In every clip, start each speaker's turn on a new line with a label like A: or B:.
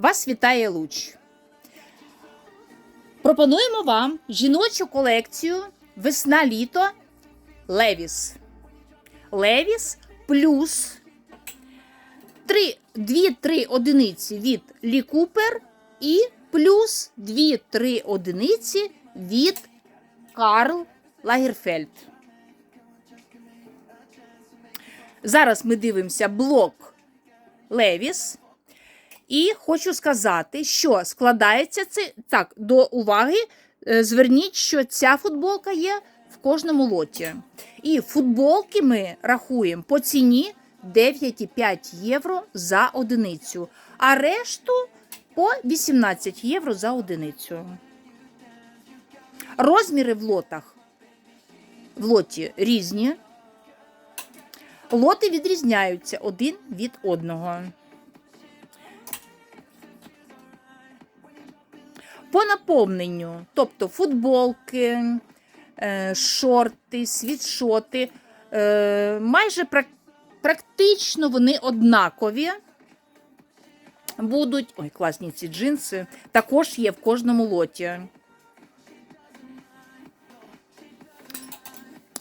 A: Вас вітає луч. Пропонуємо вам жіночу колекцію весна-літо Левіс. Левіс плюс 2-3 одиниці від Лі Купер і плюс 2-3 одиниці від Карл Лагерфельд. Зараз ми дивимося блок Левіс. І хочу сказати, що складається це так, до уваги. е, Зверніть, що ця футболка є в кожному лоті. І футболки ми рахуємо по ціні 9,5 євро за одиницю, а решту по 18 євро за одиницю. Розміри в лотах в лоті різні. Лоти відрізняються один від одного. По наповненню, тобто футболки, е, шорти, світшоти, е, майже практично вони однакові. Будуть, ой, класні ці джинси, також є в кожному лоті.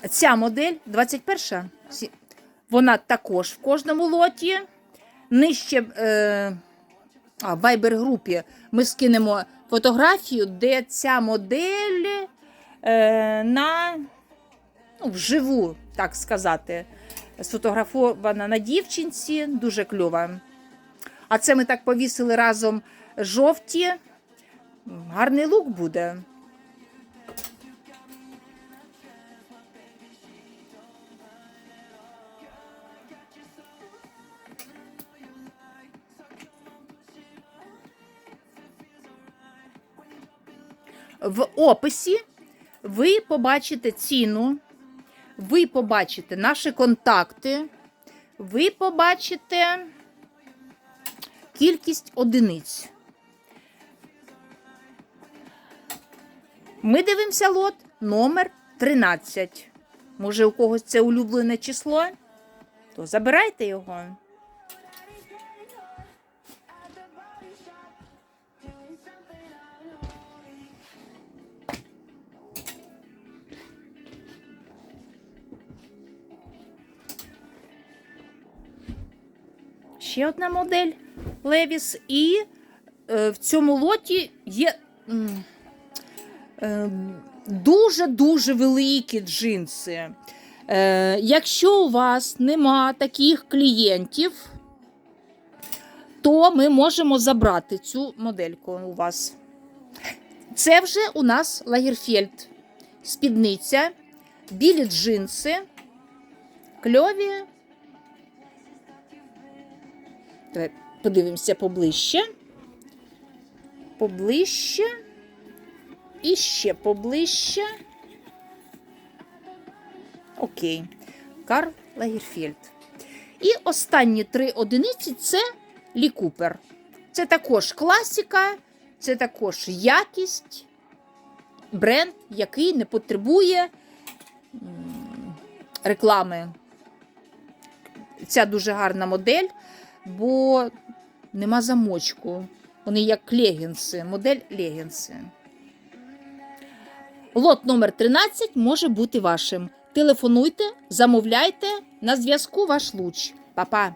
A: Ця модель 21 Сі- вона також в кожному лоті. Нижче е, а, в Viber-групі ми скинемо фотографію, де ця модель е, на ну, вживу, так сказати, сфотографована на дівчинці, дуже кльова. А це ми так повісили разом жовті. Гарний лук буде. В описі ви побачите ціну, ви побачите наші контакти, ви побачите кількість одиниць. Ми дивимося лот номер 13. Може, у когось це улюблене число? То забирайте його. Ще одна модель Левіс. І е, в цьому лоті є е, дуже-дуже великі джинси. Е, якщо у вас нема таких клієнтів, то ми можемо забрати цю модельку у вас. Це вже у нас Лагерфельд. Спідниця, білі джинси, кльові. Давай подивимося поближче. Поближче. І ще поближче. Окей. Карл Лагерфельд. І останні три одиниці це Лі Купер. Це також класика, це також якість, бренд, який не потребує реклами. Ця дуже гарна модель, бо нема замочку. Вони як легінси, модель легінси. Лот номер 13 може бути вашим. Телефонуйте, замовляйте. На зв'язку ваш луч. Па-па!